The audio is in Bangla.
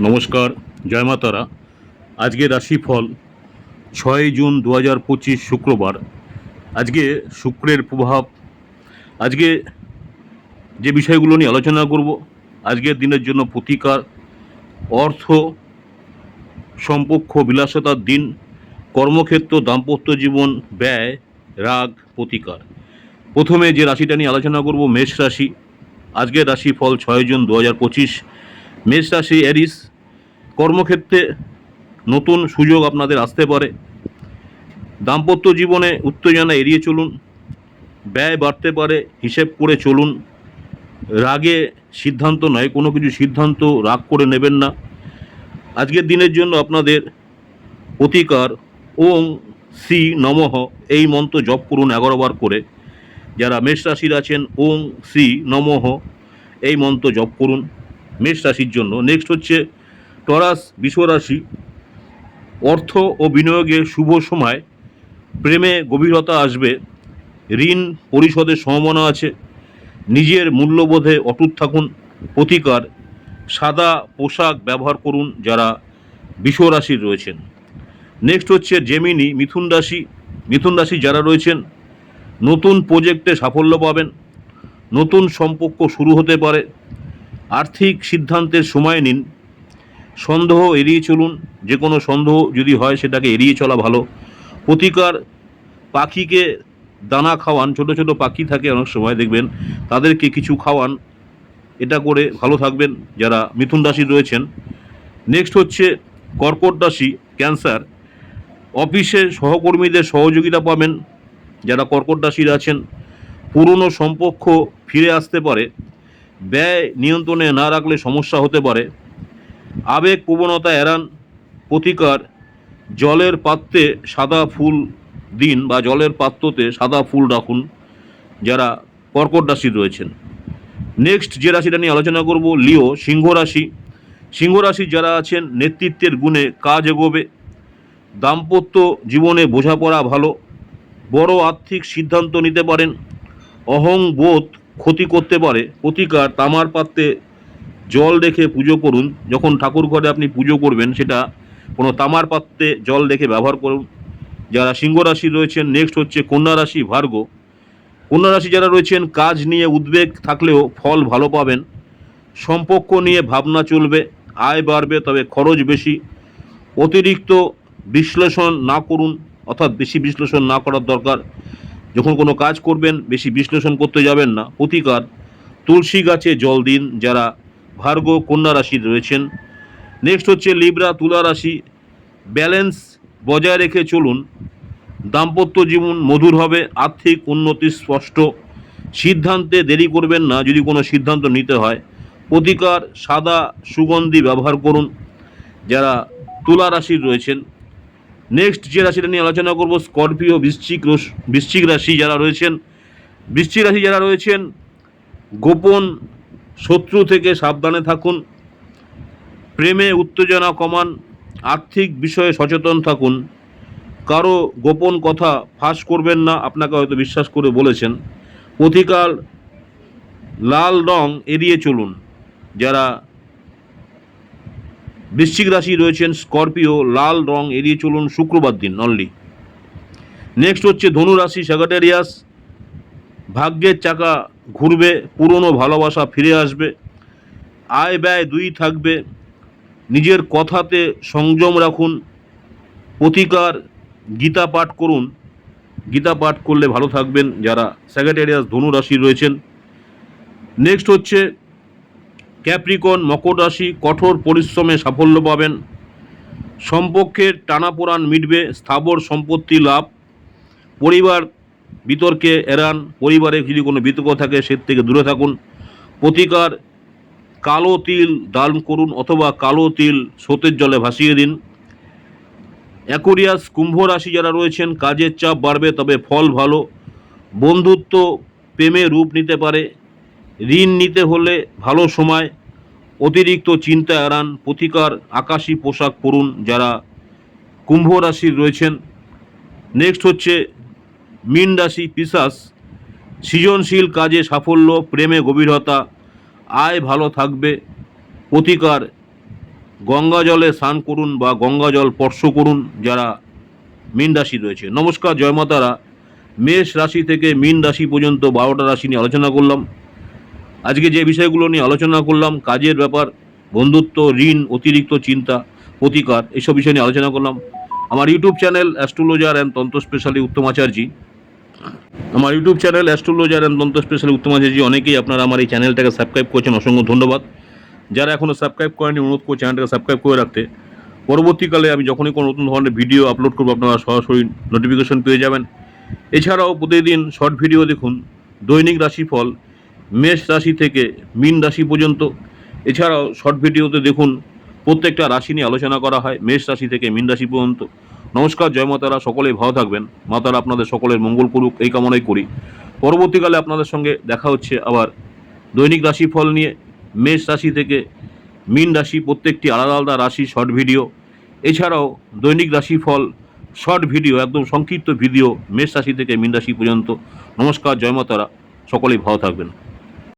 নমস্কার, জয় মা তারা আজকে রাশিফল ছয় জুন দু হাজার পঁচিশ শুক্রবার। আজকে শুক্রের প্রভাব। আজকে যে বিষয়গুলো নিয়ে আলোচনা করব, আজকের দিনের জন্য প্রতিকার, অর্থ, সম্পক্ষ, বিলাসতার দিন, কর্মক্ষেত্র, দাম্পত্য জীবন, ব্যয়, রাগ, প্রতিকার। প্রথমে যে রাশিটা নিয়ে আলোচনা করব, মেষ রাশি। আজকের রাশিফল ছয় জুন দু হাজার পঁচিশ। মেষ রাশি অ্যারিস কর্মক্ষেত্রে নতুন সুযোগ আপনাদের আসতে পারে। দাম্পত্য জীবনে উত্তেজনা এড়িয়ে চলুন, ব্যয় বাড়তে পারে, হিসেব করে চলুন। রাগে সিদ্ধান্ত নয়, কোনো কিছু সিদ্ধান্ত রাগ করে নেবেন না। আজকের দিনের জন্য আপনাদের প্রতিকার ওং সি নমঃ এই মন্ত্র জপ করুন এগারো বার করে। যারা মেষ রাশির আছেন, ওং সি নমঃ এই মন্ত্র জপ করুন। মেষ রাশির জন্য। নেক্সট হচ্ছে টরাস বিশ্বরাশি, অর্থ ও বিনিয়োগে শুভ সময়, প্রেমে গভীরতা আসবে, ঋণ পরিশোধের সম্ভাবনা আছে, নিজের মূল্যবোধে অটুট থাকুন, প্রতিকার, সাদা পোশাক ব্যবহার করুন যারা বিশ্বরাশির রয়েছেন। নেক্সট হচ্ছে জেমিনি মিথুন রাশি মিথুন রাশি যারা রয়েছেন, নতুন প্রজেক্টে সাফল্য পাবেন, নতুন সম্পর্ক শুরু হতে পারে, আর্থিক সিদ্ধান্তের সময় নিন সন্দেহ এড়িয়ে চলুন, যে কোনো সন্দেহ যদি হয় সেটাকে এড়িয়ে চলা ভালো। প্রতিকার পাখিকে দানা খাওয়ান, ছোট ছোট পাখি থাকে অনেক সময়, দেখবেন তাদেরকে কিছু খাওয়ান, এটা করে ভালো থাকবেন যারা মিথুন রাশি রয়েছেন। নেক্সট হচ্ছে কর্কট রাশি, ক্যান্সার। অফিসে সহকর্মীদের সহযোগিতা পাবেন, যারা কর্কট রাশির আছেন। পুরনো সম্পর্ক ফিরে আসতে পারে। ব্যয় নিয়ন্ত্রণে না রাখলে সমস্যা হতে পারে। আবেগ প্রবণতা এড়ান, প্রতিকার, জলের পাত্রে সাদা ফুল দিন বা জলের পাত্রতে সাদা ফুল রাখুন, যারা কর্কট রাশির রয়েছেন। নেক্সট যে রাশিটা নিয়ে আলোচনা করব, লিও, সিংহ রাশি। সিংহ রাশি যারা আছেন, নেতৃত্বের গুণে কাজ এগোবে। দাম্পত্য জীবনে বোঝাপড়া ভালো। বড় আর্থিক সিদ্ধান্ত নিতে পারেন। অহং বোধ ক্ষতি করতে পারে। প্রতিকার তামার পাত্রে জল রেখে পুজো করুন। যখন ঠাকুর ঘরে আপনি পুজো করবেন, সেটা কোনো তামার পাত্রে জল রেখে ব্যবহার করুন। যারা সিংহ রাশি রয়েছেন নেক্সট হচ্ছে কন্যা রাশি ভার্গ কন্যা রাশি যারা রয়েছেন, কাজ নিয়ে উদ্বেগ থাকলেও ফল ভালো পাবেন। সম্পর্ক নিয়ে ভাবনা চলবে, আয় বাড়বে, তবে খরচ বেশি। অতিরিক্ত বিশ্লেষণ না করুন, অর্থাৎ বেশি বিশ্লেষণ না করার দরকার। যখন কোনো কাজ করবেন, বেশি বিশ্লেষণ করতে যাবেন না। প্রতিকার, তুলসী গাছে জল দিন। যারা ভার্গ কন্যা রাশির রয়েছেন। নেক্সট হচ্ছে লিব্রা তুলা রাশি। ব্যালেন্স বজায় রেখে চলুন। দাম্পত্য জীবন মধুর হবে, আর্থিক উন্নতি স্পষ্ট। সিদ্ধান্তে দেরি করবেন না, যদি কোনো সিদ্ধান্ত নিতে হয়। প্রতিকার, সাদা সুগন্ধি ব্যবহার করুন, যারা তুলা রাশির রয়েছেন। নেক্সট যে রাশিটা নিয়ে আলোচনা করব স্করপিও বৃশ্চিক বৃশ্চিক রাশি যারা রয়েছেন। বৃশ্চিক রাশি যারা রয়েছেন, গোপন শত্রু থেকে সাবধানে থাকুন। প্রেমে উত্তেজনা কমান, আর্থিক বিষয়ে সচেতন থাকুন। কারও গোপন কথা ফাঁস করবেন না, আপনাকে হয়তো বিশ্বাস করে বলেছেন। প্রতিকার লাল রং এড়িয়ে চলুন। যারা বৃশ্চিক রাশি রয়েছেন, স্করপিও, লাল রং এড়িয়ে চলুন শুক্রবার দিন অনলি নেক্সট হচ্ছে ধনু রাশি স্যাগাটেরিয়াস ভাগ্যের চাকা ঘুরবে, পুরনো ভালোবাসা ফিরে আসবে, আয় ব্যয় দুই থাকবে, নিজের কথাতে সংযম রাখুন, প্রতিকার গীতা পাঠ করুন, গীতা পাঠ করলে ভালো থাকবেন যারা স্যাগাটেরিয়াস ধনু রাশি রয়েছেন। নেক্সট হচ্ছে ক্যাপ্রিকন মকর রাশি কঠোর পরিশ্রমে সাফল্য পাবেন, সম্পর্কের টানাপোড়ান মিটবে, স্থাবর সম্পত্তি লাভ, পরিবার বিতর্কে এড়ান, পরিবারে যদি কোনো বিতর্ক থাকে সে থেকে দূরে থাকুন। প্রতিকার, কালো তিল দান করুন অথবা কালো তিল স্রোতের জলে ভাসিয়ে দিন। অ্যাকোরিয়াস কুম্ভ রাশি যারা রয়েছেন, কাজের চাপ বাড়বে, তবে ফল ভালো। বন্ধুত্ব প্রেমে রূপ নিতে পারে। ঋণ নিতে হলে ভালো সময়। অতিরিক্ত চিন্তা এড়ান। প্রতিকার, আকাশী পোশাক পরুন যারা কুম্ভ রাশির রয়েছেন। নেক্সট হচ্ছে মীন রাশি পিসাস সৃজনশীল কাজে সাফল্য, প্রেমে গভীরতা, আয় ভালো থাকবে, প্রতিকার গঙ্গা জলে স্নান করুন বা গঙ্গা জল স্পর্শ করুন, যারা মীন রাশি রয়েছে। নমস্কার, জয় মাতারা। মেষ রাশি থেকে মীন রাশি পর্যন্ত বারোটা রাশি নিয়ে আলোচনা করলাম। আজকে যে বিষয়গুলো নিয়ে আলোচনা করলাম, কাজের ব্যাপার, বন্ধুত্ব, ঋণ, অতিরিক্ত চিন্তা, প্রতিকার এইসব বিষয় নিয়ে আলোচনা করলাম। আমার YouTube channel astrologer and tantra specially Uttam Acharya. আমার YouTube channel astrologer and tantra specially Uttam Acharya অনেকেই আপনারা আমার এই চ্যানেলটাকে সাবস্ক্রাইব করেছেন, অসংখ্য ধন্যবাদ। যারা এখনও সাবস্ক্রাইব করেনি অনুরোধ করে চ্যানেলটাকে সাবস্ক্রাইব করে রাখতে। পরবর্তীকালে আমি যখনই কোনো নতুন ধরনের ভিডিও আপলোড করব, আপনারা সরাসরি নোটিফিকেশন পেয়ে যাবেন। এছাড়াও প্রতিদিন শর্ট ভিডিও দেখুন, দৈনিক রাশিফল, মেষ রাশি থেকে মীন রাশি পর্যন্ত। এছাড়াও শর্ট ভিডিওতে দেখুন, প্রত্যেকটা রাশি নিয়ে আলোচনা করা হয়, মেষ রাশি থেকে মীন রাশি পর্যন্ত। নমস্কার, জয় মাতারা, সকলেই ভালো থাকবেন। মাতারা আপনাদের সকলের মঙ্গল করুক, এই কামনাই করি। পরবর্তীকালে আপনাদের সঙ্গে দেখা হচ্ছে আবার দৈনিক রাশিফল নিয়ে। মেষ রাশি থেকে মীন রাশি, প্রত্যেকটি আলাদা আলাদা রাশি শর্ট ভিডিও এছাড়াও দৈনিক রাশিফল শর্ট ভিডিও একদম সংক্ষিপ্ত ভিডিও মেষ রাশি থেকে মীন রাশি পর্যন্ত। নমস্কার, জয় মাতারা, সকলেই ভালো থাকবেন।